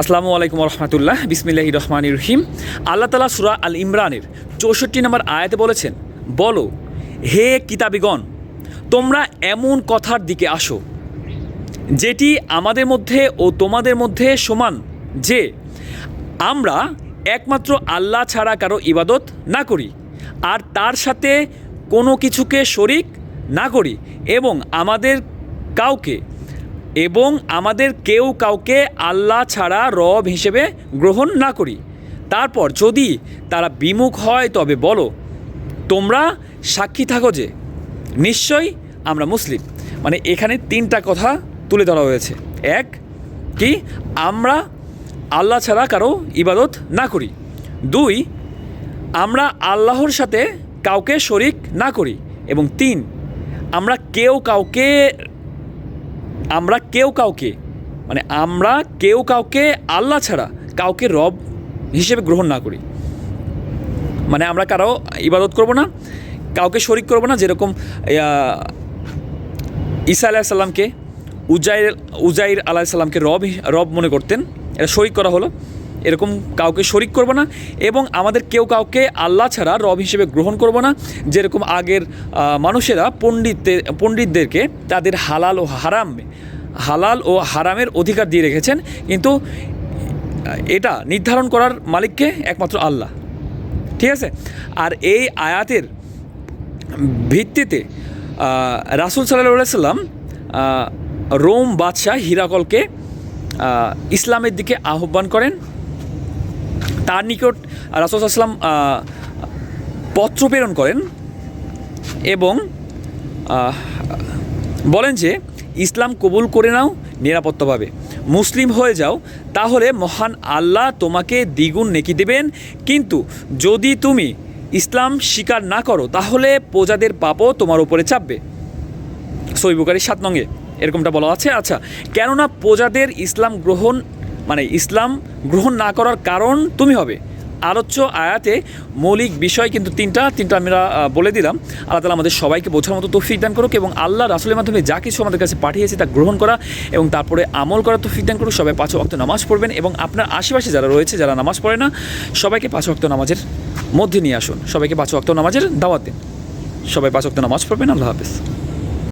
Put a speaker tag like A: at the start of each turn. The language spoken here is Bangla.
A: আসসালামু আলাইকুম রহমতুল্লাহ বিসমিল্লাহ রহমান রহিম। আল্লাহ তালা সুরা আল ইমরানের চৌষট্টি নম্বর আয়াতে বলেছেন, বলো, হে কিতাবিগণ, তোমরা এমন কথার দিকে আসো, যেটি আমাদের মধ্যে ও তোমাদের মধ্যে সমান, যে আমরা একমাত্র আল্লাহ ছাড়া কারও ইবাদত না করি, আর তার সাথে কোনো কিছুকে শরিক না করি এবং আমাদের কাউকে এবং আমাদের কেউ কাউকে আল্লাহ ছাড়া রব হিসেবে গ্রহণ না করি। তারপর যদি তারা বিমুখ হয়, তবে বলো, তোমরা সাক্ষী থাকো যে, নিশ্চয়ই আমরা মুসলিম। মানে এখানে তিনটা কথা তুলে ধরা হয়েছে। এক, কি আমরা আল্লাহ ছাড়া কারও ইবাদত না করি। দুই, আমরা আল্লাহর সাথে কাউকে শরিক না করি। এবং তিন, আমরা কেউ কাউকে আমরা কেউ কাউকে মানে আমরা কেউ কাউকে আল্লাহ ছাড়া কাউকে রব হিসেবে গ্রহণ না করি। মানে আমরা কারও ইবাদত করব না, কাউকে শরিক করব না, যেরকম ঈসা আলাহ সাল্লামকে উজাইর উজাইর আলাহিসাল্লামকে রব রব মনে করতেন। এটা শরিক করা হলো। এরকম কাউকে শরিক করব না এবং আমাদের কেউ কাউকে আল্লাহ ছাড়া রব হিসেবে গ্রহণ করব না। যেরকম আগের মানুষেরা পণ্ডিতদের পণ্ডিতদেরকে তাদের হালাল ও হারাম, হালাল ও হারামের অধিকার দিয়ে রেখেছেন। কিন্তু এটা নির্ধারণ করার মালিককে একমাত্র আল্লাহ। ঠিক আছে? আর এই আয়াতের ভিত্তিতে রাসুল সাল্লাহ সাল্লাম রোম বাদশাহ হিরাকলকে ইসলামের দিকে আহ্বান করেন। তার নিকট রাসুল সাল্লাম আহ, পত্র প্রেরণ করেন এবং বলেন যে ইসলাম কবুল করে নাও নিরাপত্তাভাবে মুসলিম হয়ে যাও তাহলে মহান আল্লাহ তোমাকে দ্বিগুণ নেকি দেবেন। কিন্তু যদি তুমি ইসলাম স্বীকার না করো তাহলে প্রজাদের পাপও তোমার উপরে চাপবে। সৈবুকারী সাত নঙ্গে এরকমটা বলা আছে। আচ্ছা কেননা প্রজাদের ইসলাম গ্রহণ মানে ইসলাম গ্রহণ না করার কারণ তুমি হবে। আলোচ্য আয়াতে মৌলিক বিষয় কিন্তু তিনটা তিনটা আমরা বলে দিলাম। আল্লাহ তালা আমাদের সবাইকে বোঝার মতো তৌফিক দান করুক এবং আল্লাহ রাসুলের মাধ্যমে যা কিছু আমাদের কাছে পাঠিয়েছে তা গ্রহণ করা এবং তারপরে আমল করা তৌফিক দান করুক। সবাই পাঁচ ওয়াক্ত নামাজ পড়বেন এবং আপনার আশেপাশে যারা রয়েছে, যারা নামাজ পড়ে না, সবাইকে পাঁচ ওয়াক্ত নামাজের মধ্যে নিয়ে আসুন। সবাইকে পাঁচ ওয়াক্ত নামাজের দাওয়াত দিন। সবাই পাঁচ ওয়াক্ত নামাজ পড়বেন। আল্লাহ হাফেজ।